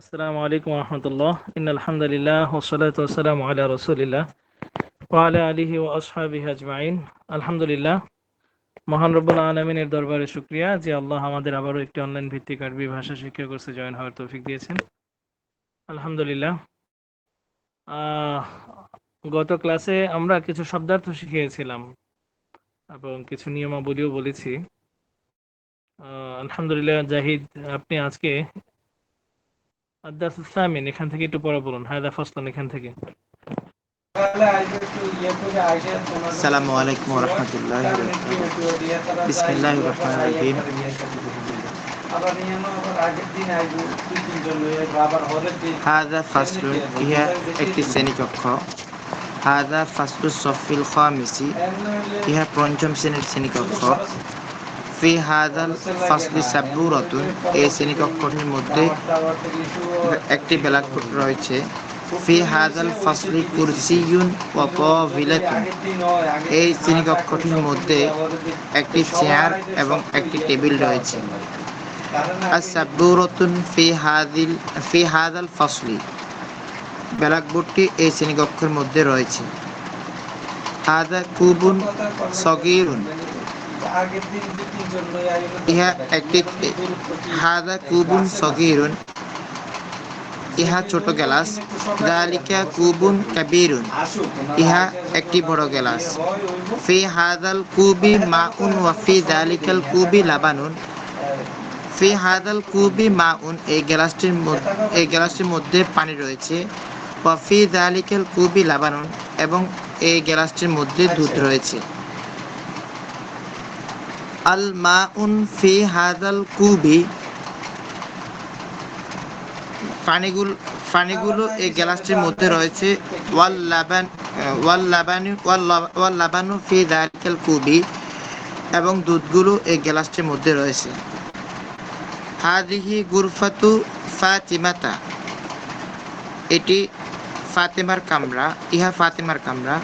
আসসালামু আলাইকুম রহমতুল্লাহ। ইন আলহামদুলিল্লাহ ওসলাত ওসালাম আলা রসুলিল্লাহ ওয়ালা আলিহি ও আসহাবিহি আজমাইন। আলহামদুলিল্লাহ, মহান রব্বুল আলমিনের দরবারে শুক্রিয়া যে আল্লাহ আমাদের আবারও একটি অনলাইন ভিত্তিক আরবি ভাষা শিক্ষা কোর্সে জয়েন হওয়ার তৌফিক দিয়েছেন। আলহামদুলিল্লাহ গত ক্লাসে আমরা কিছু শব্দার্থ শিখিয়েছিলাম এবং কিছু নিয়মাবলীও বলেছি। আলহামদুলিল্লাহ, জাহিদ, আপনি আজকে এখান থেকে একটু পরে বলুন। হায়দা ফসলান এখান থেকে। সালামু আলাইকুম রহমতুল্লাহ বিসমিল্লাহ রহমান রহিম। হাদা ফাসলু ইহা একটি শ্রেণীকক্ষ। হাদা ফাসলু সফিল খামিসি, ইহা পঞ্চম শ্রেণির শ্রেণীকক্ষ। ফি হাজাল ফাসলি সাব্বুরাতুন এই শ্রেণীকক্ষটির মধ্যে একটি ব্ল্যাকবোর্ড রয়েছে। ফি হাজাল ফাসলি কুরসিয়ুন ওয়া কাবিলাতুন এই শ্রেণীকক্ষটির মধ্যে একটি চেয়ার এবং একটি টেবিল রয়েছে। আসাব্বুরাতুন ফি হাদিল, ফি হাজাল ফাসলি। ব্ল্যাকবোর্ডটি এই শ্রেণীকক্ষের মধ্যে রয়েছে। হাদা কুবুন সগিরুন। ইহা একটি হাদা কুবুন সগিরুন। ইহা ছোট গ্লাস দালিকা কুবুন কাবিরুন। ইহা একটি বড় গ্লাস ফি হাদাল কুবি মাউন ওয়া ফি দালিকাল কুবি লাবানুন। ফি হাদাল কুবি মাউন এই গ্লাসটির মধ্যে এই গ্লাসটির মধ্যে পানি রয়েছে। ওয়া ফি দালিকাল কুবি লাবানুন এবং এই গ্লাসটির মধ্যে দুধ রয়েছে। আল মাউন ফি হাদাল কুবি। পানিগুলো পানিগুলো এই গ্লাসটির মধ্যে রয়েছে। ওয়াল লাবান ওয়াল ওয়াল লাবানু ফি কুবি এবং দুধগুলো এই গ্লাসটির মধ্যে রয়েছে। হাদিহি গুরফাতু ফাতিমাতা। এটি ফাতেমার কামরা। ইহা ফাতেমার কামরা।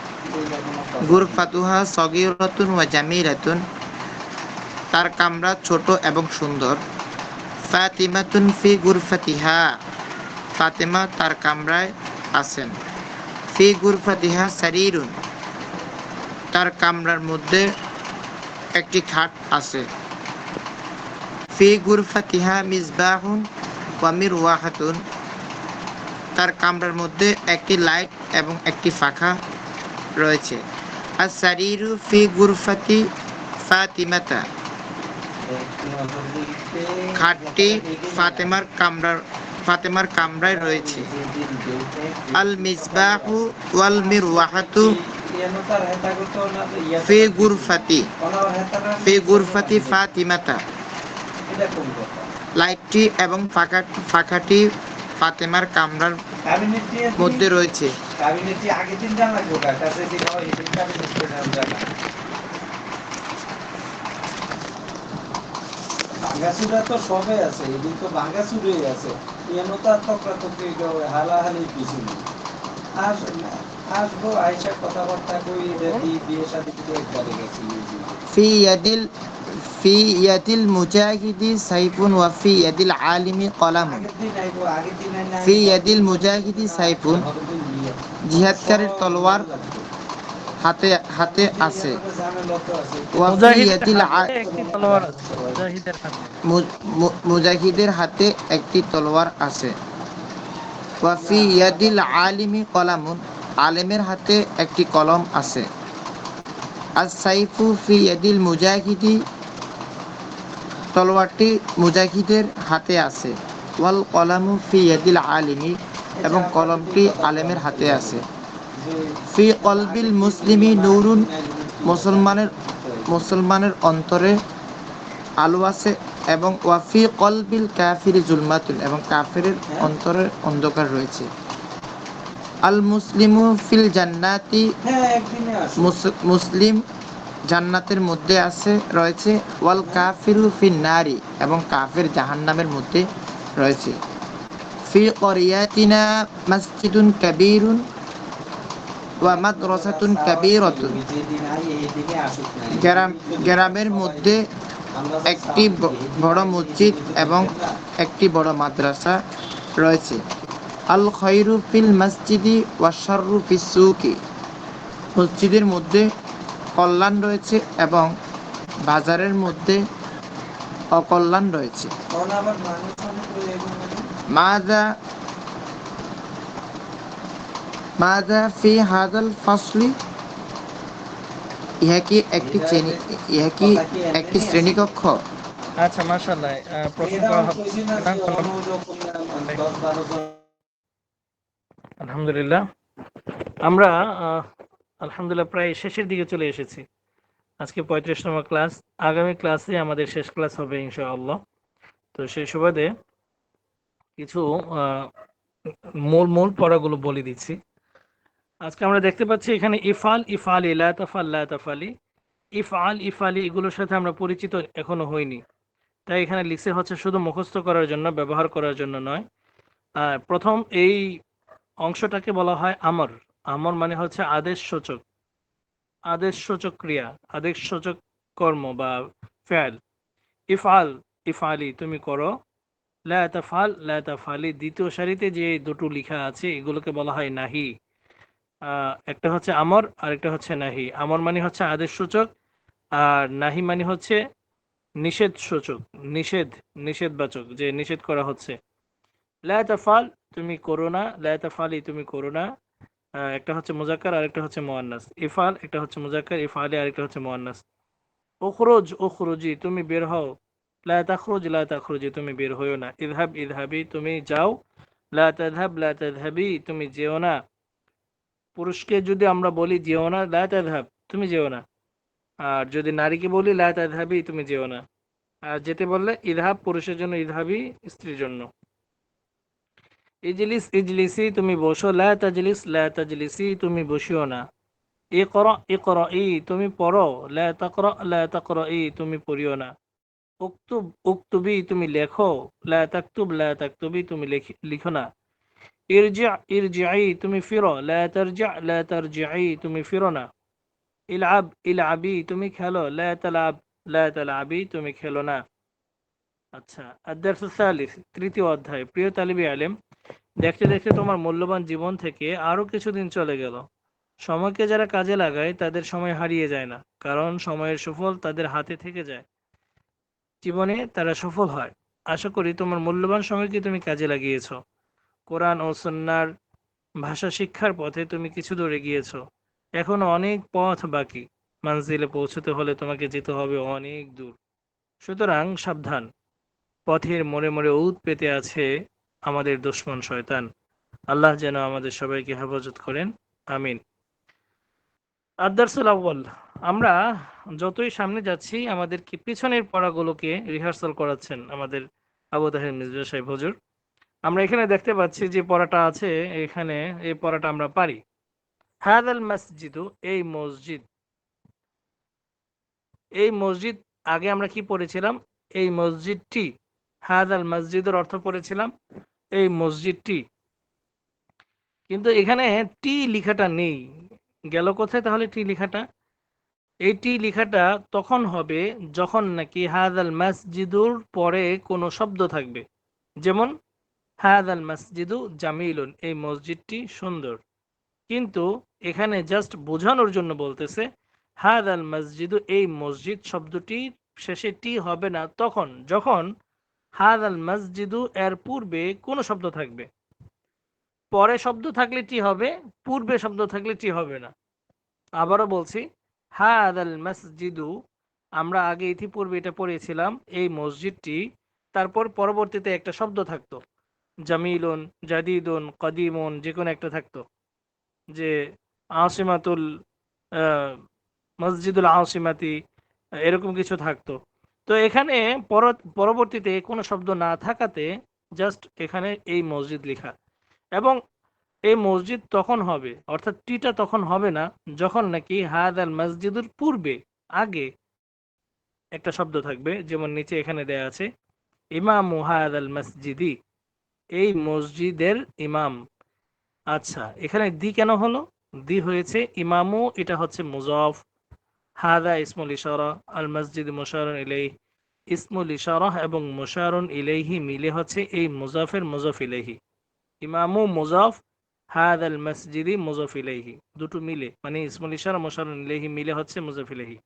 গুরফাতুহা সগীরাতুন ওয়া জামিলাতুন তার কামরা ছোট এবং সুন্দর। ফাতিমাতুন ফি গুরফাতিহা, ফাতেমা তার কামরায় আছেন। ফি গুরফাতিহা সারিরুন, তার কামরার মধ্যে একটি খাট আছে। ফি গুরফাতিহা মিসবাহুন ওয়ামির ওয়াহাতুন তার কামরার মধ্যে একটি লাইট এবং একটি ফাঁকা রয়েছে। আর সারিরু ফি গুরফাতি ফাতিমাতা। খাটটি ফাতেমার কামরার ফাতেমার কামরায় রয়েছে। আল মিসবাহু ওয়াল মিরওয়াহাতু ফি গুরফাতি ফি গুরফাতি ফাতিমাতা। লাইটটি এবং ফাঁকা ফাঁকাটি ফাতেমার কামরার মধ্যে রয়েছে আগে দিন জানা গোটা কাছে দিন হয় এদিন কাবিনেট জানা ভাঙাচুরা তো সবে আছে এটি তো আছে। হালাহালি কিছু নেই আর আসব আইসা কথাবার্তা কই যদি হ্যাঁ। বিয়ে শাদী একবারে গেছি ফি ইয়াদিল ফি ইয়াদিল মুজাহিদি সাইফুন ওয়া ফি ইয়াদিল আলিমি কলাম। ফি ইয়াদিল মুজাহিদি সাইফুন। জিহাদকারীর তলোয়ার হাতে হাতে আছে। মুজাহিদের হাতে। একটি তলোয়ার আছে। ওয়াফি ইয়াদিল আলিমি কলামুন আলেমের হাতে একটি কলম আছে। আর সাইফু ফি ইয়াদিল মুজাহিদি তলোয়ারটি মুজাহিদের হাতে আছে। ওয়াল কলামু ফি ইয়াদিল আলিমি এবং কলমটি আলেমের হাতে আছে। ফি কলবিল মুসলিমি নুরুন, মুসলমানের মুসলমানের অন্তরে আলো আছে এবং ওয়াফি কলবিল কাফির জুলমাতুন এবং কাফিরের অন্তরে অন্ধকার রয়েছে। আল মুসলিমু ফিল জান্নাতি মুসলিম জান্নাতের মধ্যে আছে, রয়েছে, ওয়াল কাফিরু ফিন নারি এবং কাফির জাহান্নামের মধ্যে রয়েছে। ফি করিয়াতিনা মসজিদুন কাবীরুন ওয়া মাদ্রাসাতুন কাবীরাতুন। গ্রামের মধ্যে একটি বড় মসজিদ এবং একটি বড় মাদ্রাসা রয়েছে। আল খৈরু ফিল মসজিদি ওয়াশারু ফিসুকি মসজিদের মধ্যে কল্যাণ রয়েছে এবং বাজারের মধ্যে অকল্যাণ রয়েছে। মাদা মাদা ফি হাদাল ফাসলি? ইহা কি একটি শ্রেণি ইহা কি একটি শ্রেণীকক্ষ? আচ্ছা মাশাআল্লাহ প্রশ্ন করা হবে আলহামদুলিল্লাহ। আমরা আহ, আলহামদুলিল্লাহ প্রায় শেষের দিকে চলে এসেছি। আজকে পঁয়ত্রিশ নম্বর ক্লাস। আগামী ক্লাসে আমাদের শেষ ক্লাস হবে ইনশাআল্লাহ। তো সেই সুবাদে কিছু আহ, মূল মূল পড়াগুলো বলে দিচ্ছি। আজকে আমরা দেখতে পাচ্ছি এখানে ইফাল, ইফালি, লা তাফাল, লা তাফালি। ইফআল ইফালি এগুলোর সাথে আমরা পরিচিত এখনও হইনি। তাই এখানে লিখছে হচ্ছে শুধু মুখস্থ করার জন্য, ব্যবহার করার জন্য নয়। প্রথম এই অংশটাকে বলা হয় আমর। আমর মানে হচ্ছে আদেশ সূচক। আদেশ সূচক ক্রিয়া, আদেশ সূচক কর্ম বা ফেল। ইফআল ইফআলি তুমি করো। লা তাফাল, লা তাফালি দ্বিতীয় সারিতে যে দুটো লেখা আছে, এগুলোকে বলা হয় নাহি। একটা হচ্ছে আমর আর একটা হচ্ছে নাহি। আমর মানে হচ্ছে আদেশ সূচক, আর নাহি মানে হচ্ছে নিষেধ সূচক, নিষেধ, নিষেধবাচক, যে নিষেধ করা হচ্ছে। লা তাফাল, তুমি করো না। লা তাফালি, তুমি করো না। একটা হচ্ছে মুজাক্কার আর একটা হচ্ছে মোয়ান্নাস ইফাল, একটা হচ্ছে মুজাক্কার, ইফালি আর একটা হচ্ছে মোয়ান্নাস ওখরোজ ওখরোজি তুমি বের হও। লা তাখরুজ, লা তাখরুজি, তুমি বের হইও না। ইদহাব ইদহাবি তুমি যাও। লা তাযহাব, লা তাযহাবি, তুমি যেও না। পুরুষকে যদি আমরা বলি, যেও না, লা তাযহাব তুমি যেও না। আর যদি নারীকে বলি, লা তাযহাবি তুমি যেও না। আর যেতে বললে, ইদহাব পুরুষের জন্য, ইদহাবি স্ত্রীর জন্য ইজলিস, ইজলিসি, তুমি বসো লা তাজলিস লা তাজলিসি তুমি বসিও না। ইকরা ইকরা ই তুমি পড়ো। লা তাকরা লা তাকরা ই তুমি পড়িও না। উক্তুব, উক্তুবি তুমি লেখো। লা তাকতুব লা তাকতুবি তুমি লিখো না। ইরজি, ইরজিআই, তুমি ফিরো। লা তারজি, লা তারজিআই, তুমি ফিরো না। ইলআব, ইলআবি, তুমি খেলো। লা তালাব, লা তালাবি, তুমি খেলো না। আচ্ছা আদার্স সালিস, তৃতীয় অধ্যায়। প্রিয় তালিবি আলেম, দেখতে দেখতে তোমার মূল্যবান জীবন থেকে আরও কিছুদিন চলে গেল। সময়কে যারা কাজে লাগায়, তাদের সময় হারিয়ে যায় না, কারণ সময়ের সুফল তাদের হাতে থেকে যায়। জীবনে তারা সফল হয়। আশা করি তোমার মূল্যবান সময়কে তুমি কাজে লাগিয়েছো? কোরআন ও সন্ন্যার ভাষা শিক্ষার পথে তুমি কিছু দূর এগিয়েছো এখনও অনেক পথ বাকি। মানজিলে পৌঁছতে হলে তোমাকে যেতে হবে অনেক দূর। সুতরাং সাবধান। পথের মোড়ে মোড়ে উদ পেতে আছে আমাদের দুশ্মন শয়তান। আল্লাহ যেন আমাদের সবাইকে হেফাজত করেন। আমিন। আদারসুল আউ্বাল আমরা যতই সামনে যাচ্ছি আমাদের কি পিছনের পড়াগুলোকে রিহার্সাল করাচ্ছেন আমাদের আবু তাহের মির্জা সাহেব হুজুর। আমরা এখানে দেখতে পাচ্ছি যে পড়াটা আছে এখানে এই পড়াটা আমরা পারি। হাদাল মসজিদু, এই মসজিদ। এই মসজিদ, আগে আমরা কি পড়েছিলাম? এই মসজিদটি, হাদাল মসজিদের অর্থ পড়েছিলাম, এই মসজিদটি। কিন্তু এখানে টি লেখাটা নেই। গেল কোথায় তাহলে টি লেখাটা? এই টি লেখাটা তখন হবে যখন নাকি হাদাল মসজিদুর পরে কোনো শব্দ থাকবে। যেমন হাদাল মসজিদু জামিলুন, এই মসজিদটি সুন্দর। কিন্তু এখানে জাস্ট বোঝানোর জন্য বলতেছে, হাদাল মসজিদু, এই মসজিদ শব্দটি শেষে টি হবে না, তখন, যখন হাদাল মসজিদু এর পূর্বে কোনো শব্দ থাকবে। পরে শব্দ থাকলে টি হবে, পূর্বে শব্দ থাকলে টি হবে না। আবারও বলছি, হাদাল মসজিদু, আমরা আগে ইতিপূর্বে এটা পড়েছিলাম, এই মসজিদটি, তারপর পরবর্তীতে একটা শব্দ থাকতো। জামিলুন, জাদিদুন, কদিমুন যে কোনো একটা থাকতো। যে আসিমাতুল মসজিদুল আসিমাতি এরকম কিছু থাকতো। তো এখানে পর- পরবর্তীতে কোনো শব্দ না থাকাতে জাস্ট এখানে এই মসজিদ লেখা। এবং এই মসজিদ তখন হবে, অর্থাৎ টিটা তখন হবে না, যখন নাকি হায়াদ আল মসজিদের পূর্বে আগে একটা শব্দ থাকবে, যেমন নিচে এখানে দেয়া আছে, ইমাম হাদ আল মসজিদি। এই মসজিদের ইমাম। আচ্ছা এখানে দি কেন হলো? দি হয়েছে, ইমামু, এটা হচ্ছে মুজফ। হাদা ইসমুল ইশারা, আল মসজিদ মুশার ইলাই ইসমুল ইশারাহ এবং মুশারুন ইলাইহি মিলে হচ্ছে এই মুজাফের মুজফ ইলাইহি। ইমামু মুজাফ, হাদ আল মসজিদি মুজাফ ইলাইহি। দুটো মিলে মানে ইসমুল ইশারা মুশারুন ইলাইহি মিলে হচ্ছে মুজফ ইলাইহি।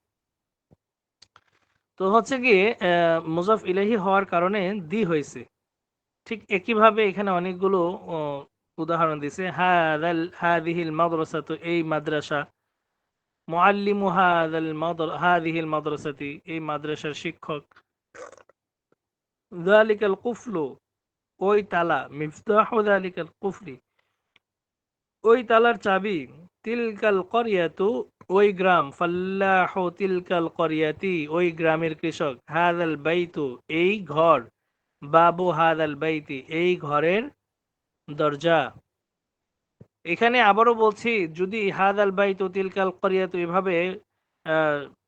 তো হচ্ছে গিয়ে মুজাফ ইলাইহি হওয়ার কারণে দি হয়েছে। ঠিক একইভাবে এখানে অনেকগুলো উদাহরণ দিছে, হাদাল, হাদিহিল মাদ্রাসাতু, এই মাদ্রাসা মুআল্লিমু হাদাল হাদিহিল মাদ্রাসাতি, এই মাদ্রাসার শিক্ষক যালিকাল কুফলু, ওই তালা, মিফতাহু যালিকাল কুফরি, ওই তালার চাবি, তিলকাল করিয়াতু, ওই গ্রাম, ফাল্লাহু তিলকাল করিয়াতি, ওই গ্রামের কৃষক, হাদাল বাইতু, এই ঘর বাবু হাদ আল বাইতি, এই ঘরের দরজা। এখানে আবারও বলছি, যদি হাদাল বাইতু তিলকাল করিয়া তো এভাবে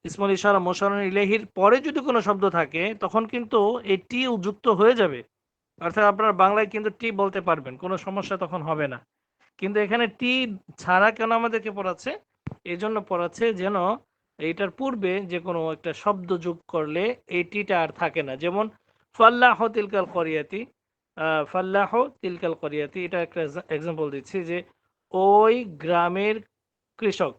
ইসমুল ইশারা মোশারণ ইলাহির পরে যদি কোনো শব্দ থাকে, তখন কিন্তু এই টি যুক্ত হয়ে যাবে। অর্থাৎ আপনার বাংলায় কিন্তু টি বলতে পারবেন, কোনো সমস্যা তখন হবে না। কিন্তু এখানে টি ছাড়া কেন আমাদেরকে পড়াচ্ছে? এই জন্য পড়াচ্ছে যেন এইটার পূর্বে যে কোনো একটা শব্দ যোগ করলে এই টিটা আর থাকে না। যেমন ফাল্লাহ তিলকাল করিয়াতি ফাল্লাহ তিলকাল করিয়াতি, এটা একটা এক্সাম্পল দিচ্ছি যে ওই গ্রামের কৃষক,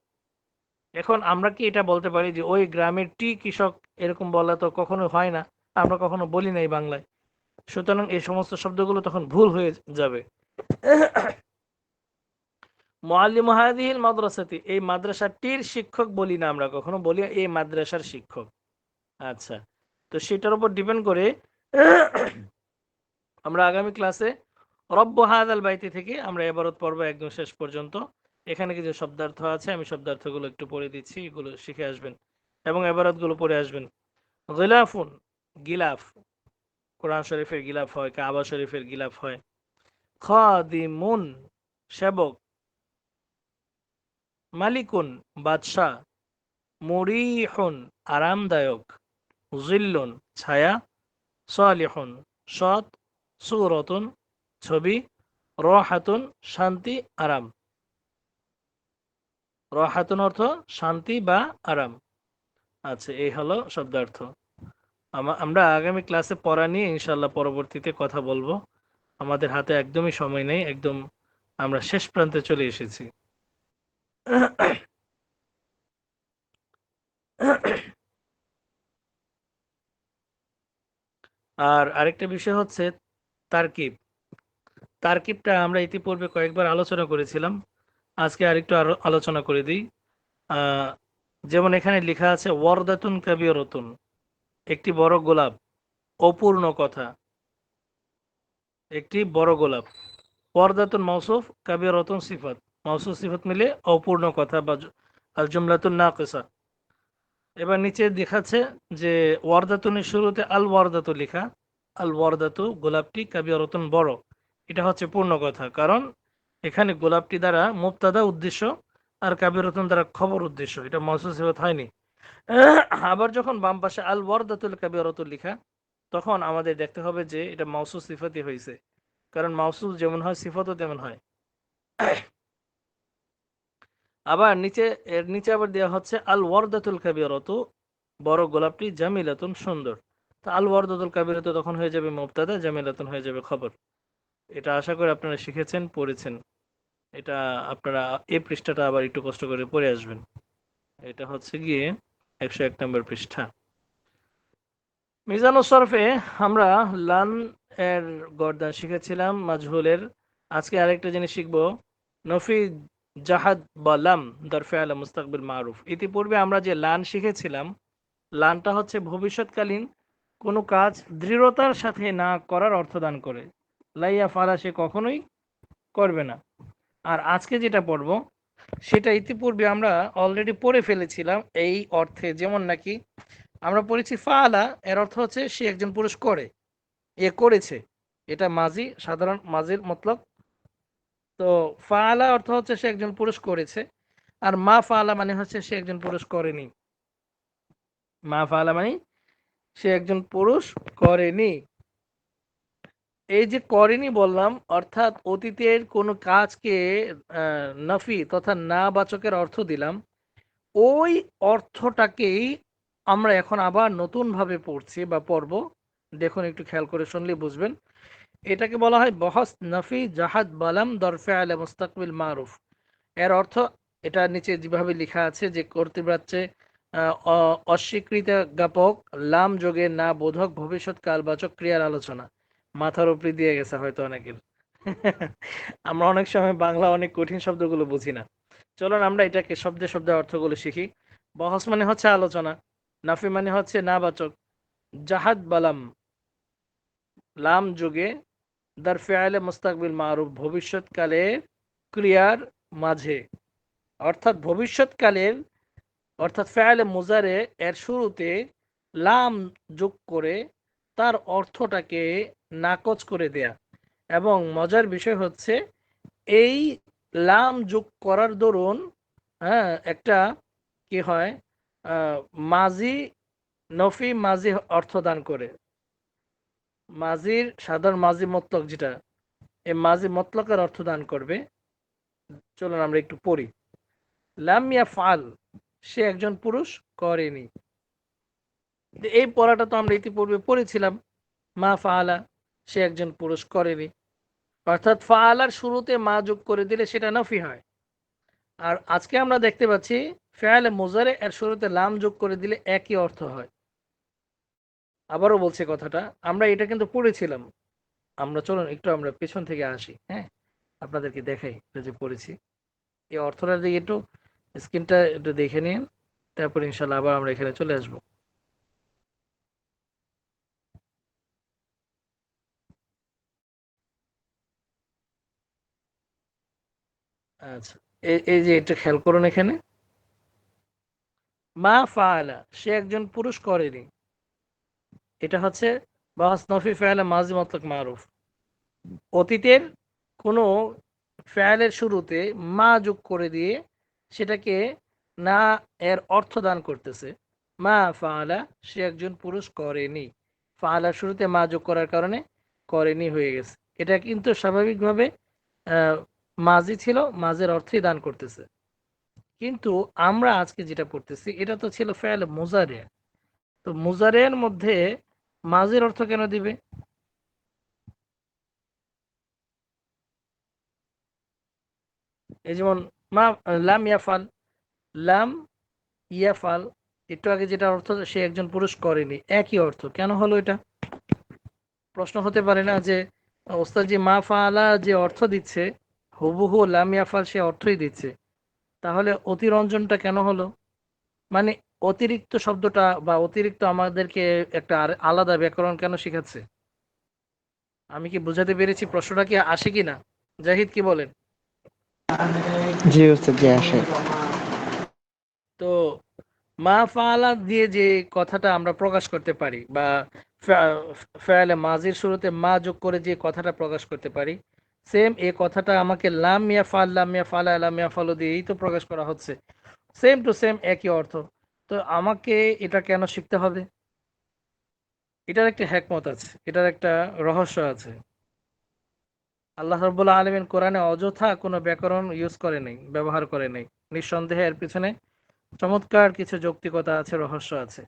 এখন আমরা কি এটা বলতে পারি যে ওই গ্রামের টি কৃষক এরকম বলা তো কখনো হয় না, আমরা কখনো বলি নাই বাংলায়, সুতরাং এই সমস্ত শব্দগুলো তখন ভুল হয়ে যাবে। মোয়াল্লিম হাদিহিল মাদ্রাসাতি, এই মাদ্রাসাটির শিক্ষক বলি না আমরা কখনো, বলি এই মাদ্রাসার শিক্ষক। আচ্ছা তো সেটার উপর ডিপেন্ড করে আমরা আগামী ক্লাসে রব্ব হাদাল বাইতি থেকে আমরা এবারত পর্ব একদম শেষ পর্যন্ত। এখানে কিছু শব্দার্থ আছে, আমি শব্দার্থগুলো একটু পড়ে দিচ্ছি, এগুলো শিখে আসবেন এবং এবারতগুলো পড়ে আসবেন। গিলাফুন, গিলাফ, কোরআন শরীফের গিলাফ হয়, কাবা শরীফের গিলাফ হয়। খাদিমুন, সেবক। মালিকুন, বাদশাহ। মুরিহুন, আরামদায়ক। জিল্লুন ছায়া। সালিহুন, সৎ, সুরতুন, ছবি, রহাতুন, শান্তি, আরাম। রহাতুন অর্থ শান্তি বা আরাম। আচ্ছা এই হলো শব্দার্থ। আমা- আমরা আগামী ক্লাসে পড়া নিয়ে ইনশাল্লাহ পরবর্তীতে কথা বলব। আমাদের হাতে একদমই সময় নেই, একদম আমরা শেষ প্রান্তে চলে এসেছি। আর আরেকটা বিষয় হচ্ছে তারকিব। তারকিবটা আমরা ইতিপূর্বে কয়েকবার আলোচনা করেছিলাম। আজকে আরেকটু আরও আলোচনা করে দিই। যেমন এখানে লেখা আছে, ওয়ারদাতুন কাবিয়রতুন একটি বড় গোলাপ, অপূর্ণ কথা। একটি বড় গোলাপ। ওয়ারদাতুন মৌসুফ কাবিয়রতুন সিফাত মৌসুফ সিফাত মিলে অপূর্ণ কথা বা আল জুমলাতুন নাকিসা। এবার নিচে দেখাচ্ছে যে ওয়ারদাতুনের শুরুতে আল ওয়ারদাতু লেখা। আল ওয়ারদাতু গোলাপটি কাবিয়রতুন বড়। এটা হচ্ছে পূর্ণ কথা, কারণ এখানে গোলাপটি দ্বারা মুক্তাদা উদ্দেশ্য আর কাবিরতন দ্বারা খবর উদ্দেশ্য। এটা মহসুস সিফত হয়নি। আবার যখন বাম পাশে আল ওয়ারদাতুল কাবিরতুল লেখা, তখন আমাদের দেখতে হবে যে এটা মাউসুস সিফতই হয়েছে কারণ মাউসুস যেমন হয়, সিফাতও তেমন হয়। আবার নিচে, এর নিচে আবার দেওয়া হচ্ছে আল ওয়ারদাতুল কাবিরতু, বড় গোলাপটি জামিলাতুন সুন্দর। তা আল ওয়ারদাতুল কাবিরতু তখন হয়ে যাবে মুবতাদা, জামিলাতুন হয়ে যাবে খবর। এটা আশা করি আপনারা শিখেছেন, পড়েছেন। এটা আপনারা এই পৃষ্ঠাটা আবার একটু কষ্ট করে পড়ে আসবেন। এটা হচ্ছে গিয়ে একশো এক নম্বর পৃষ্ঠা। মিজানুল সরফে আমরা লান এর গর্দান শিখেছিলাম, মাজহুলের। আজকে আরেকটা জিনিস শিখব নফি জাহাদ বা লাম দরফে আলা মুস্তাকবিল মারুফ। ইতিপূর্বে আমরা যে লান শিখেছিলাম, লানটা হচ্ছে ভবিষ্যৎকালীন কোনো কাজ দৃঢ়তার সাথে না করার অর্থদান করে। লাইয়া ফালা সে কখনোই করবে না। আর আজকে যেটা পড়ব, সেটা ইতিপূর্বে আমরা অলরেডি পড়ে ফেলেছিলাম এই অর্থে, যেমন নাকি আমরা পড়েছি ফালা এর অর্থ হচ্ছে সে একজন পুরুষ করে, এ করেছে। এটা মাজি, সাধারণ মাজির মতলব তো ফালা অর্থ হচ্ছে সে একজন পুরুষ করেছে। আর মা ফালা মানে হচ্ছে সে একজন পুরুষ করেনি। মা ফালা মানে সে একজন পুরুষ করেনি। এই যে করেনি বললাম, অর্থাৎ অতীতের কোনো কাজকে নফি তথা না বাচকের অর্থ দিলাম, ওই অর্থটাকেই আমরা এখন আবার নতুনভাবে পড়ছি বা পড়ব। দেখুন, একটু খেয়াল করে শুনলে বুঝবেন। এটাকে বলা হয় বহস নফি জাহাদ বালাম দরফে আলে মুস্তাকবিল মারুফ। এর অর্থ এটা নিচে যেভাবে লেখা আছে যে কর্তৃপ্রাচ্যে অস্বীকৃত জ্ঞাপক লাম যোগে না বোধক ভবিষ্যৎ কালবাচক ক্রিয়ার আলোচনা। মাথার উপরে দিয়ে গেছে হয়তো অনেকের। আমরা অনেক সময় বাংলা অনেক কঠিন শব্দগুলো বুঝি না। চলুন আমরা এটাকে শব্দে শব্দে অর্থগুলো শিখি। বহস মানে হচ্ছে আলোচনা, নাফি মানে হচ্ছে না বাচক জাহাদ বালাম, লাম যুগে দার ফেয়ালে মুস্তাকবিল মারুফ ভবিষ্যৎকালে ক্রিয়ার মাঝে। অর্থাৎ ভবিষ্যৎকালের, অর্থাৎ ফেয়ালে মুজারে এর শুরুতে লাম যোগ করে তার অর্থটাকে নাকচ করে দেয়া। এবং মজার বিষয় হচ্ছে, এই লাম যোগ করার দরুন হ্যাঁ একটা কি হয় মাজি নফি মাজি অর্থ দান করে। মাজির সাধারণ মাজি মতলক যেটা, এই মাজি মতলকের অর্থ দান করবে। চলুন আমরা একটু পড়ি। লামিয়া ফাল সে একজন পুরুষ করেনি। এই পড়াটা তো আমরা ইতিপূর্বে পড়েছিলাম। মা ফাআলা, সে একজন পুরুষ করেনি। অর্থাৎ ফাআলার শুরুতে মা যোগ করে দিলে সেটা নফি হয়। আর আজকে আমরা দেখতে পাচ্ছি ফেয়ালে মোজারে এর শুরুতে লাম যোগ করে দিলে একই অর্থ হয়। আবারও বলছে কথাটা, আমরা এটা কিন্তু পড়েছিলাম। আমরা চলুন, একটু আমরা পেছন থেকে আসি হ্যাঁ? আপনাদেরকে দেখাই, এটা যে পড়েছি। এই অর্থটা দিকে একটু স্ক্রিনটা একটু দেখে নিন, তারপর ইনশাল্লাহ আবার আমরা এখানে চলে আসব। আচ্ছা এই যে এটা খেয়াল করুন এখানে। মা ফাআলা, সে একজন পুরুষ করেনি। এটা হচ্ছে বাস নফি ফেয়ালে মাজি মতলক মারুফ। অতীতের কোনো ফেয়ালের শুরুতে মা যোগ করে দিয়ে সেটাকে না এর অর্থ দান করতেছে। মা ফালা সে একজন পুরুষ করেনি। ফাআলার শুরুতে মা যোগ করার কারণে করেনি হয়ে গেছে। এটা কিন্তু স্বাভাবিকভাবে মাজি ছিল, মাঝের অর্থই দান করতেছে। কিন্তু আমরা আজকে যেটা পড়তেছি, এটা তো ছিল ফেয়াল মুজারে তো মুজারের মধ্যে মাঝের অর্থ কেন দিবে? এই যেমন মা, লাম ইয়াফাল লাম ইয়াফাল, একটু আগে যেটা অর্থ সে একজন পুরুষ করেনি, একই অর্থ। কেন হলো এটা? প্রশ্ন হতে পারে না যে ওস্তাদ যে মা ফালা যে অর্থ দিচ্ছে, হুবহু লাম ইয়াফাল সে অর্থই দিচ্ছে। তাহলে অতিরঞ্জনটা কেন হলো? মানে অতিরিক্ত শব্দটা বা অতিরিক্ত আমাদেরকে একটা আলাদা ব্যাকরণ কেন শেখাচ্ছে? আমি কি বুঝাতে পেরেছি? প্রশ্নটা কি আসে কি না? জাহিদ কি বলেন? জি আসে। তো মা ফালা দিয়ে যে কথাটা আমরা প্রকাশ করতে পারি বা ফেয়ালে মাজির শুরুতে মা যোগ করে যে কথাটা প্রকাশ করতে পারি সেম এ কথাটা আমাকে লাম মিয়া ফাল লাম মিয়া ফালা লাম মিয়া ফালো দিয়েই তো প্রকাশ করা হচ্ছে। সেম টু সেম একই অর্থ। তো আমাকে এটা কেন শিখতে হবে? এটার একটা হ্যাকমত আছে, এটার একটা রহস্য আছে। আল্লাহ রব্বুল্লাহ আলমিন কোরআনে অযথা কোনো ব্যাকরণ ইউজ করে নেই, ব্যবহার করে নেই। নিঃসন্দেহে এর পিছনে চমৎকার কিছু যৌক্তিকতা আছে, রহস্য আছে।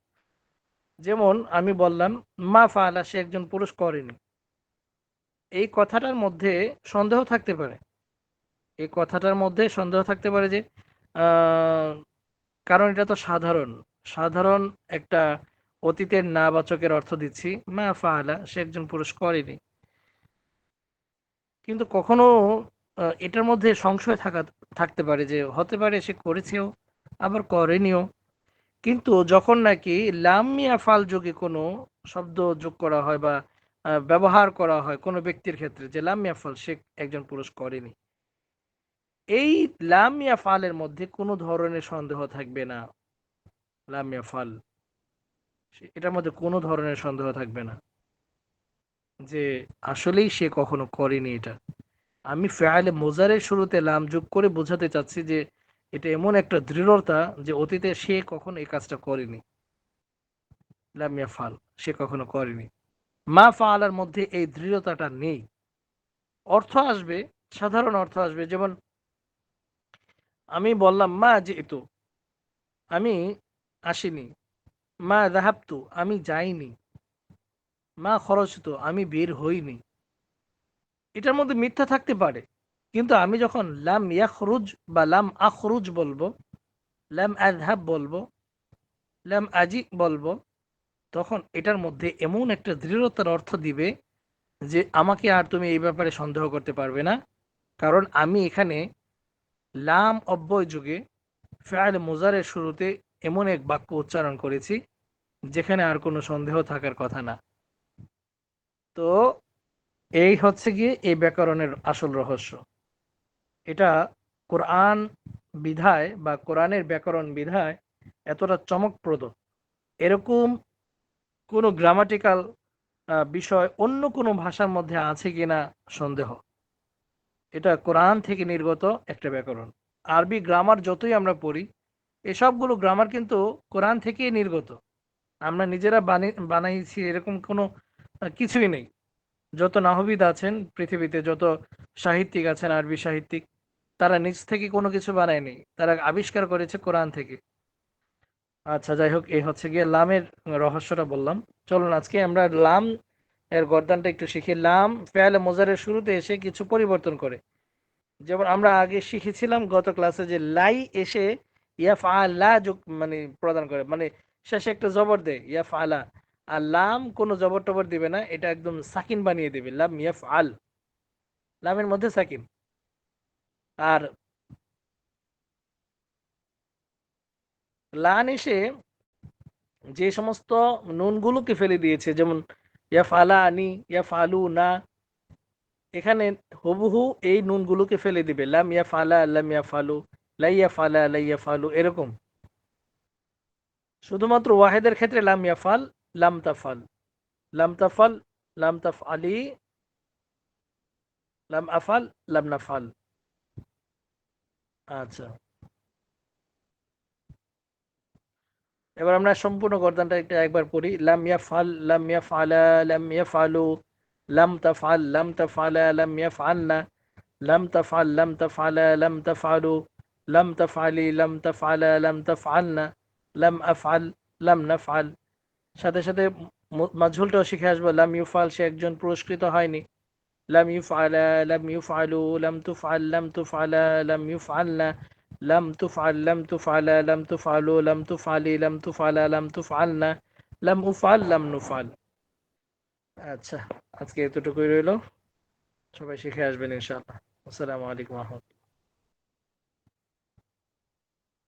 যেমন আমি বললাম, মা ফালা, সে একজন পুরুষ করেনি। এই কথাটার মধ্যে সন্দেহ থাকতে পারে। এই কথাটার মধ্যে সন্দেহ থাকতে পারে যে কারণ এটা তো সাধারণ। সাধারণ একটা অতীতের নাবাচকের অর্থ দিচ্ছি। মা ফালা সে একজন পুরুষ করেনি। কিন্তু কখনো এটার মধ্যে সংশয় থাকা, থাকতে পারে যে হতে পারে সে করেছেও, আবার করেনিও। কিন্তু যখন নাকি লামিয়া ফাল যোগে কোনো শব্দ যোগ করা হয় বা ব্যবহার করা হয় কোনো ব্যক্তির ক্ষেত্রে, যে লামিয়া ফাল সে একজন পুরুষ করেনি এই লামিয়া ফালের মধ্যে কোনো ধরনের সন্দেহ থাকবে না। লামিয়া ফাল। এটার মধ্যে কোনো ধরনের সন্দেহ থাকবে না। যে আসলেই সে কখনো করেনি এটা। আমি ফেয়ালে মোজারের শুরুতে লাম যোগ করে বোঝাতে চাচ্ছি যে এটা এমন একটা দৃঢ়তা যে অতীতে সে কখনো এই কাজটা করেনি। লামিয়া ফাল, সে কখনো করেনি। মা ফালার মধ্যে এই দৃঢ়তাটা নেই। অর্থ আসবে, সাধারণ অর্থ আসবে। যেমন আমি বললাম, মা যে যেহেতু, আমি আসিনি, মা জাহাবতু আমি যাইনি, মা খরচ তো আমি বের হইনি। এটার মধ্যে মিথ্যা থাকতে পারে, কিন্তু আমি যখন লাম ইয়াখরুজ বা লাম আখরুজ বলব, লাম আজহাব বলব, লাম আজি বলব, তখন এটার মধ্যে এমন একটা দৃঢ়তার অর্থ দিবে যে, আমাকে আর তুমি এই ব্যাপারে সন্দেহ করতে পারবে না, কারণ আমি এখানে লাম অব্যয় যুগে ফেয়াল মোজারের শুরুতে এমন এক বাক্য উচ্চারণ করেছি, যেখানে আর কোনো সন্দেহ থাকার কথা না। তো এই হচ্ছে গিয়ে এই ব্যাকরণের আসল রহস্য। এটা কোরআন বিধায় বা কোরআনের ব্যাকরণ বিধায় এতটা চমকপ্রদ। এরকম কোনো গ্রামাটিক্যাল বিষয় অন্য কোনো ভাষার মধ্যে আছে কিনা সন্দেহ। এটা কোরআন থেকে নির্গত একটা ব্যাকরণ। আরবি গ্রামার যতই আমরা পড়ি, এসবগুলো গ্রামার কিন্তু কোরআন থেকেই নির্গত। আমরা নিজেরা বানি- বানাইছি, এরকম কোনো কিছুই নেই। যত নাহবিদ আছেন পৃথিবীতে, যত সাহিত্যিক আছেন, আরবি সাহিত্যিক, তারা নিজ থেকে কোনো কিছু বানায়নি। তারা আবিষ্কার করেছে কোরআন থেকে। আচ্ছা যাই হোক এই হচ্ছে গিয়ে লামের রহস্যটা বললাম। চলুন, আজকে আমরা লাম এর গর্দানটা একটু শিখি লাম ফেয়ালে মোজারের শুরুতে এসে কিছু পরিবর্তন করে। যেমন আমরা আগে শিখেছিলাম গত ক্লাসে যে লাই এসে ইয়া ফালা যোগ মানে প্রদান করে। মানে শেষে একটা জবর দেয় ইয়া ফালা আর লাম কোনো জবর টবর দিবে না, এটা একদম সাকিন বানিয়ে দেবে। লাম ইয়া ফাল লামের মধ্যে সাকিন। আর লান এসে যে সমস্ত নুনগুলোকে ফেলে দিয়েছে, যেমন ইয়া ফালা আনি ইয়া না এখানে হুবহু এই নুনগুলোকে ফেলে দিবে। লাম ইয়া ফালা লাম ইয়া ফালু লাইয়া ফালা লাইয়া ফালু এরকম। শুধুমাত্র ওয়াহেদের ক্ষেত্রে লাম ইয়া ফাল লাম তাফাল লাম তাফাল লাম তাফ আলি লাম আফাল লাম নাফাল আচ্ছা। এবার আমরা সম্পূর্ণ গর্দানটা একটা একবার পড়ি লাম ইয়াফাল লাম ইয়াফালা লাম ইয়াফালু লাম তাফাল লাম তাফালা লাম ইয়াফালনা লাম তাফাল লাম তাফালা লাম তাফালু লাম তাফালি লাম তাফালা লাম তাফালনা লাম আফআল, লাম নাফআল। সাথে সাথে মাঝুলটাও শিখে আসব। লাম ইউফাল, সে একজন পুরস্কৃত হয়নি। লাম ইউফআলা লাম ইউফআলু লাম তুফআল, লাম তুফআলা, লাম ইউফআলনা لم تفعل لم تفعل لم تفعلوا لم تفعلي لم تفعل لم تفعلنا لم أفعل لم نفعل আচ্ছা আজকে এতটুকুই রইলো সবাই শিখে আসবেন ইনশাআল্লাহ আসসালামু আলাইকুম রহমতুল্লাহ